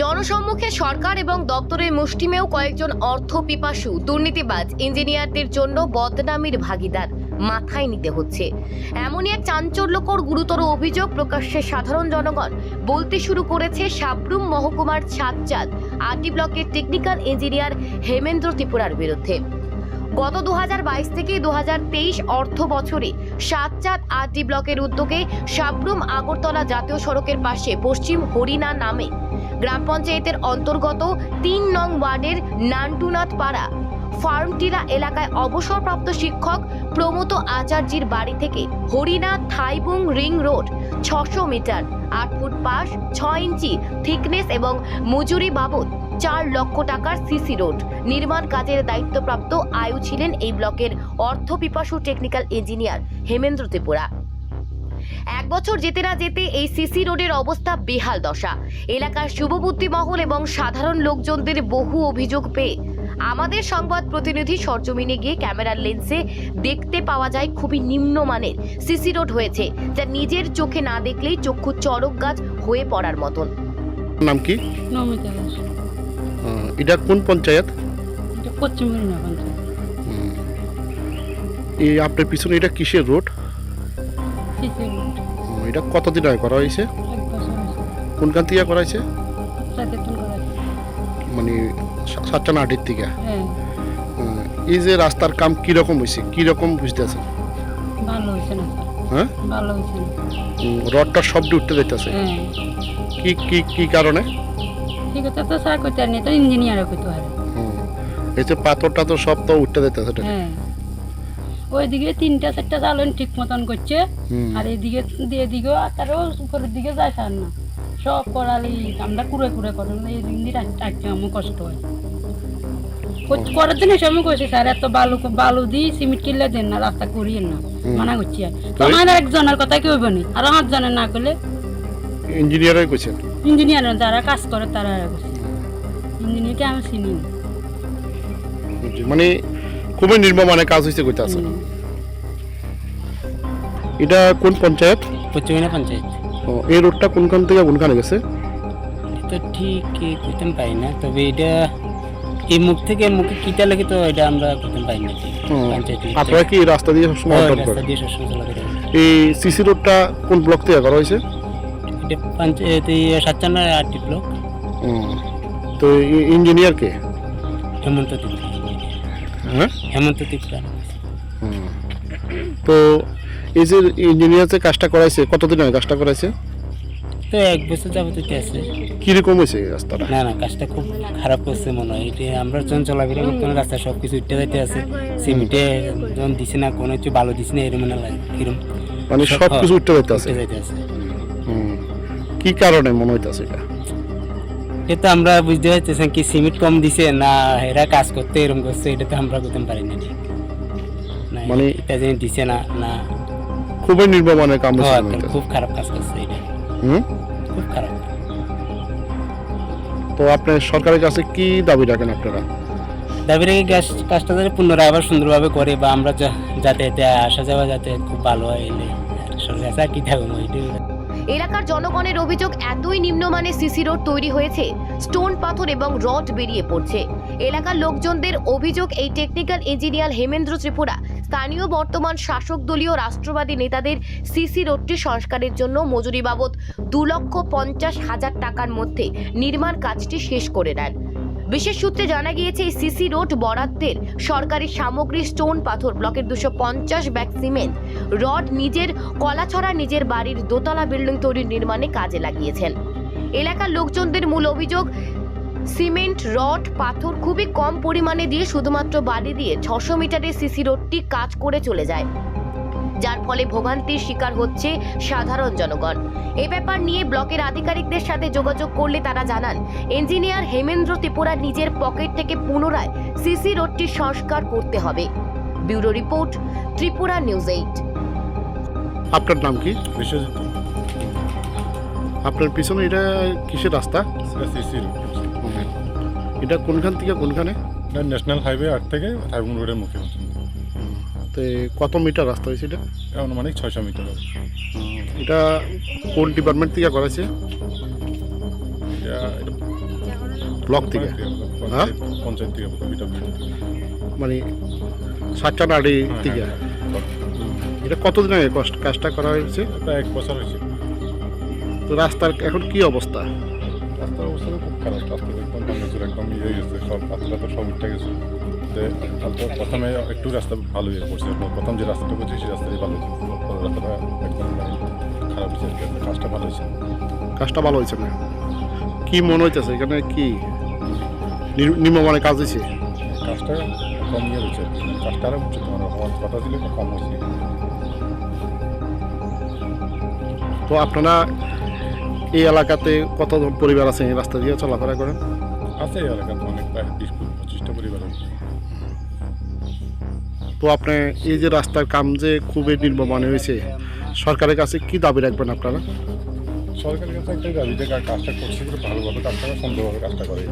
জনসম্মুখে সরকার এবং দপ্তরের মুষ্টিমেয় কয়েকজন অর্থ পিপাসু, দুর্নীতিবাজ ইঞ্জিনিয়ারদের জন্য বদনামির ভাগিদার মাথায় নিতে হচ্ছে। এমনই এক চাঞ্চল্যকর গুরুতর অভিযোগ প্রকাশ্যে সাধারণ জনগণ বলতে শুরু করেছে সাবরুম মহকুমার ছাদচাঁদ আটি ব্লকের টেকনিক্যাল ইঞ্জিনিয়ার হেমেন্দ্র ত্রিপুরার বিরুদ্ধে। গত দুহাজার বাইশ থেকে দু হাজার তেইশ অর্থ বছরে সাতচাঁদ আরটি ব্লকের উদ্যোগে সাবরুম আগরতলা জাতীয় সড়কের পাশে পশ্চিম হরিনা নামে গ্রাম পঞ্চায়েতের অন্তর্গত তিন নং ওয়ার্ডের নান্টুনাথ পাড়া ফার্মটিলা এলাকায় অবসরপ্রাপ্ত শিক্ষক প্রমোদ আচার্যির বাড়ি থেকে হরিনা থাইবুং রিং রোড ছশো মিটার, আট ফুট পাশ ছ ইঞ্চি থিকনেস এবং মজুরি বাবদ চার লক্ষ টাকার সিসি রোড। নির্মাণ কাজের দায়িত্বপ্রাপ্ত আয়ু ছিলেন এই ব্লকের অর্থ পিপাসু টেকনিক্যাল ইঞ্জিনিয়ার হেমেন্দ্র ত্রিপুরা। এক বছর যেতে না যেতে এই সিসি রোডের অবস্থা বেহাল দশা। এলাকার শুভবুদ্ধি মহল এবং সাধারণ লোকজনদের বহু অভিযোগ পেয়ে আমাদের সংবাদ প্রতিনিধি সরজমিনে গিয়ে ক্যামেরার লেন্সে দেখতে পাওয়া যায় খুবই নিম্নমানের সিসি রোড হয়েছে যা নিজের চোখে না দেখলেই চক্ষু চরক গাছ হয়ে পড়ার মতন। নাম কি? নমিতা এটা কোন পঞ্চায়েত? এই আপনার পিছনে এটা কিসের রোড? এটা কতদিন আগে করা হয়েছে? কোনখান থেকে করা হয়েছে। মানে সাতটা আটের থেকে? হ্যাঁ। এই যে রাস্তার কাম কীরকম হয়েছে? কীরকম বুঝতে আছে ভালো হয়েছে না। হ্যাঁ? রডটা সব উঠতে যাইতেছে। হ্যাঁ। কি কি কি কারণে? ঠিক আছে তো স্যার কইতে পারেনি তো ইঞ্জিনিয়ারও কইতে পারে। হুম। এই যে পাথরটা তো সব তো উঠতে যাইতেছে হ্যাঁ। ওইদিকে তিনটা চারটা চালন ঠিক মতন করছে। আর এদিকে এদিকেও তারও উপরের দিকে যায় স্যার না। সব করালি আমরা কুড়ে কুড়ে করেন এই দিন দিয়ে টাকতে আমার কষ্ট হয়। কর- করার জন্য সময় কইছে স্যার এত বালু বালু দিয়ে সিমেন্ট কিনলে দেন না রাস্তা করিয়ে না। মানা করছি আর? তোমার একজনের কথা কেউ বনি আর আমার জনের না করলে ইঞ্জিনিয়ারই কইছেন ইঞ্জিনিয়ার যারা কাজ করে তারা ইঞ্জিনিয়ারকে আমি চিনি। মানে খুবই নির্মমানে কাজ হয়েছে কইতে আছে। এটা কোন পঞ্চায়েত? পশ্চিমিনা পঞ্চায়েত। ও, এই রোডটা কোনখান থেকে কোনখানে গেছে? এটা তো ঠিক করতে পারি না তবে এটা এই মুখ থেকে মুখে কিটা লাগে তো এটা আমরা করতে পারি না। পঞ্চায়েত আপনারা কি রাস্তা দিয়ে সবসময় রাস্তা দিয়ে সবসময় চলাফেরা এই সিসি রোডটা কোন ব্লক থেকে করা হয়েছে? এটা পঞ্চায়েত এই সাতচান্ন আটটি ব্লক তো ইঞ্জিনিয়ার কে? হেমন্ত ত্রিপুরা হ্যাঁ? হেমন্ত ত্রিপুরা। তো এই যে ইঞ্জিনিয়ারতে কাজটা করাইছে কতদিন আগে কাজটা করাইছে? তো এক বছর যাবত আছে। কীরকম হয়েছে রাস্তাটা? না না কাজটা খুব খারাপ করছে মনে হয়। এটা আমরা যখন চলাফেরা করতে না রাস্তা সব কিছু উঠতে যাইতে আছে। সিমেন্টে যখন দিছে না কোনো কিছু ভালো দিছে না এরকম না লাগে কিরম। মানে সব- কিছু উঠতে যাইতে আছে। কি কারণে মনে হইতেছে এটা? এটা আমরা বুঝতে পারতেছেন কি সিমেন্ট কম দিছে না এরা কাজ করতে এরকম করছে এটা তো আমরা করতে পারি না মানে- এটা যেন দিছে না না। খুবই নির্মমানে কাম হ্যাঁ। খুব খারাপ কাজ করছে এটা। হুম? খুব খারাপ। তো আপনি সরকারের কাছে কি দাবি রাখেন আপনারা? দাবি রেখে গ্যাস কাজটা যাতে পুনরায় আবার সুন্দরভাবে করে বা আমরা যাতে আসা যাওয়া যাতে খুব ভালো হয় সরকার কাছে আর কি থাকব এলাকার জনগণের অভিযোগ এতই নিম্নমানের সিসি রোড তৈরি হয়েছে, স্টোন পাথর এবং রড বেরিয়ে পড়ছে। এলাকার লোকজনদের অভিযোগ, এই টেকনিক্যাল ইঞ্জিনিয়ার হেমেন্দ্র ত্রিপুরা, স্থানীয় বর্তমান শাসক দলীয় রাষ্ট্রবাদী নেতাদের সিসি রোডটি সংস্কারের জন্য মজুরি বাবদ দু লক্ষ পঞ্চাশ হাজার টাকার মধ্যে নির্মাণ কাজটি শেষ করে নেন বিশেষ সূত্রে জানা গিয়েছে, এই সিসি রোড বরাদ্দের সরকারি সামগ্রী স্টোন পাথর ব্লকের দুশো পঞ্চাশ ব্যাগ সিমেন্ট, রড নিজের, কলাছড়া নিজের বাড়ির দোতলা বিল্ডিং তৈরির নির্মাণে কাজে লাগিয়েছেন। এলাকার লোকজনদের মূল অভিযোগ, সিমেন্ট, রড, পাথর খুবই কম পরিমাণে দিয়ে শুধুমাত্র বাড়ি দিয়ে ছশো মিটারের সিসি রোডটি কাজ করে চলে যায়। যার ফলে ভোগান্তির শিকার হচ্ছে সাধারণ জনগণ। এ ব্যাপার নিয়ে ব্লকের আধিকারিকদের সাথে যোগাযোগ করলে তারা জানান ইঞ্জিনিয়ার হেমেন্দ্র ত্রিপুরা নিজের পকেট থেকে পুনরায় সিসি রোডটি সংস্কার করতে হবে। Bureau report Tripura news eight. আপনার নাম কি? বিশ্বজিৎ। আপনার পিছনে এটা কিসের রাস্তা? সিসি। এটা কোনখান থেকে কোনখানে? এটা ন্যাশনাল হাইওয়ে আট থেকে থাইবুং রোডের মুখে। তো কত মিটার রাস্তা হয়েছে এটা? অনুমানিক ছয়শো মিটার এটা কোন ডিপার্টমেন্ট থেকে করেছে? ব্লক থেকে? হ্যাঁ? পঞ্চায়েত থেকে থেকে মানে সাতটানাড়ি হ্যাঁ, থেকে? হ্যাঁ, হ্যাঁ। এটা কতদিন আগে কাজটা করা হয়েছে? প্রায় এক বছর হয়েছে। তো রাস্তার এখন কি অবস্থা? রাস্তার অবস্থা খুব খারাপ। রাস্তা একদম একদম ইয়ে হয়ে গেছে সব পাতলা তো সব উঠে গেছে। তো তারপর প্রথমে একটু রাস্তা ভালো হয়ে পড়ছে। প্রথম যে রাস্তাটা করছে সেই রাস্তাটাই ভালো হয়েছে। রাস্তাটা একদম মানে খারাপ হয়েছে। কাজটা ভালো হয়েছে। কাজটা ভালো হয়েছে না কি মনে হইতেছে? এখানে কি নিম্নমানের কাজ হয়েছে কাজটা কম ইয়ে হয়েছে। কাজটা আরও মানে হওয়ার কথা ছিল কম হয়েছে। তো আপনারা এই এলাকাতে কতজন পরিবার আছে এই রাস্তা দিয়ে চলাফেরা করেন? আছে এই এলাকাতে অনেক প্রায় বিশ পঁচিশটা পরিবার আছে। তো আপনি এই যে রাস্তার কাম যে খুবই নির্মমান হয়েছে, সরকারের কাছে কি দাবি রাখবেন আপনারা? সরকারের কাছে একটাই দাবি যে কাজটা করছে ভালোভাবে কাজটা সুন্দরভাবে কাজটা করে।